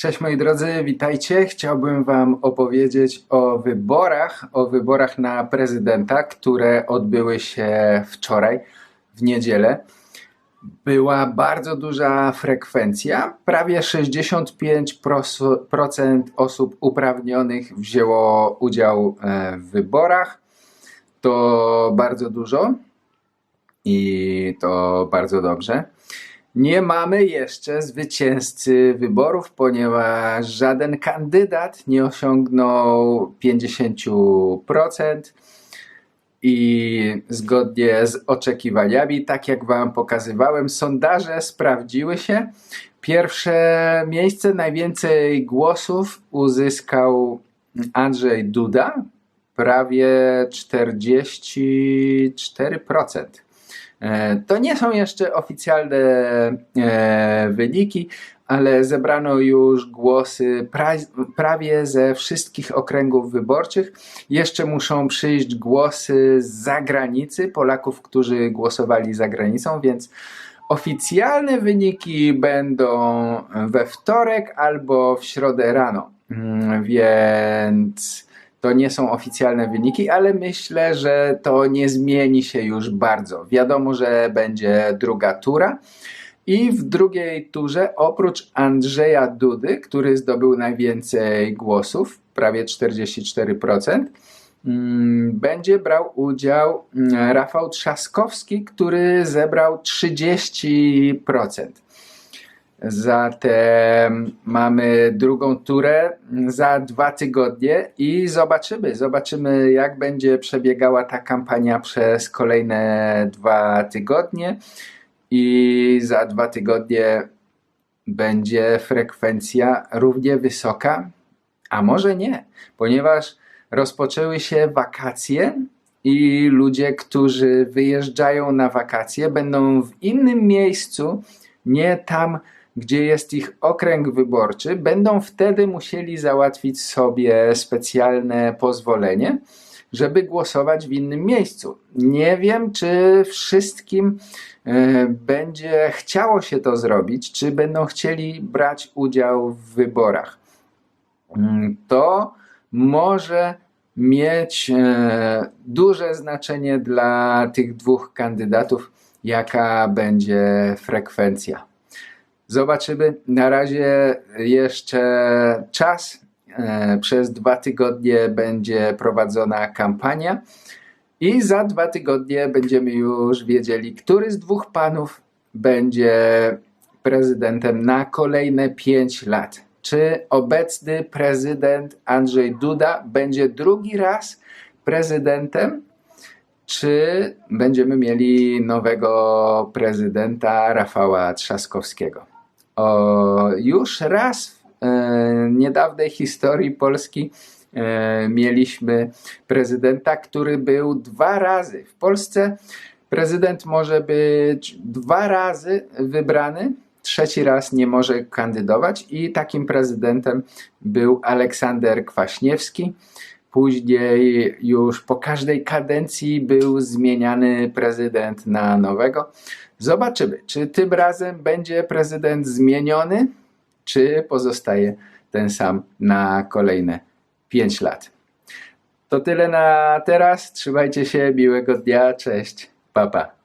Cześć moi drodzy, witajcie. Chciałbym Wam opowiedzieć o wyborach, o wyborach na prezydenta, które odbyły się wczoraj, w niedzielę. Była bardzo duża frekwencja. Prawie 65% osób uprawnionych wzięło udział e, w wyborach. To bardzo dużo i to bardzo dobrze. Nie mamy jeszcze zwycięzcy wyborów, ponieważ żaden kandydat nie osiągnął 50%. I zgodnie z oczekiwaniami, tak jak Wam pokazywałem, sondaże sprawdziły się. Pierwsze miejsce, najwięcej głosów uzyskał Andrzej Duda, prawie 44%. E, To nie są jeszcze oficjalne e, wyniki, ale zebrano już głosy pra- prawie ze wszystkich okręgów wyborczych. Jeszcze muszą przyjść głosy z zagranicy, Polaków, którzy głosowali za granicą, więc oficjalne wyniki będą we wtorek albo w środę rano. Mm, Więc to nie są oficjalne wyniki, ale myślę, że to nie zmieni się już bardzo. Wiadomo, że będzie druga tura. I w drugiej turze, oprócz Andrzeja Dudy, który zdobył najwięcej głosów, prawie 44%, mm, będzie brał udział mm, Rafał Trzaskowski, który zebrał 30%. Zatem mamy drugą turę za dwa tygodnie i zobaczymy, zobaczymy jak będzie przebiegała ta kampania przez kolejne dwa tygodnie. I za dwa tygodnie będzie frekwencja równie wysoka, a może nie, ponieważ rozpoczęły się wakacje i ludzie, którzy wyjeżdżają na wakacje, będą w innym miejscu, nie tam, gdzie jest ich okręg wyborczy, będą wtedy musieli załatwić sobie specjalne pozwolenie, żeby głosować w innym miejscu. Nie wiem, czy wszystkim e, będzie chciało się to zrobić, czy będą chcieli brać udział w wyborach. Mm, To może mieć e, duże znaczenie dla tych dwóch kandydatów, jaka będzie frekwencja. Zobaczymy. Na razie jeszcze czas. E, Przez dwa tygodnie będzie prowadzona kampania i za dwa tygodnie będziemy już wiedzieli, który z dwóch panów będzie prezydentem na kolejne pięć lat. Czy obecny prezydent Andrzej Duda będzie drugi raz prezydentem, czy będziemy mieli nowego prezydenta Rafała Trzaskowskiego? O, już raz w e, niedawnej historii Polski e, mieliśmy prezydenta, który był dwa razy. W Polsce prezydent może być dwa razy wybrany, trzeci raz nie może kandydować i takim prezydentem był Aleksander Kwaśniewski. Później już po każdej kadencji był zmieniany prezydent na nowego. Zobaczymy, czy tym razem będzie prezydent zmieniony, czy pozostaje ten sam na kolejne 5 lat. To tyle na teraz. Trzymajcie się, miłego dnia, cześć, papa. Pa.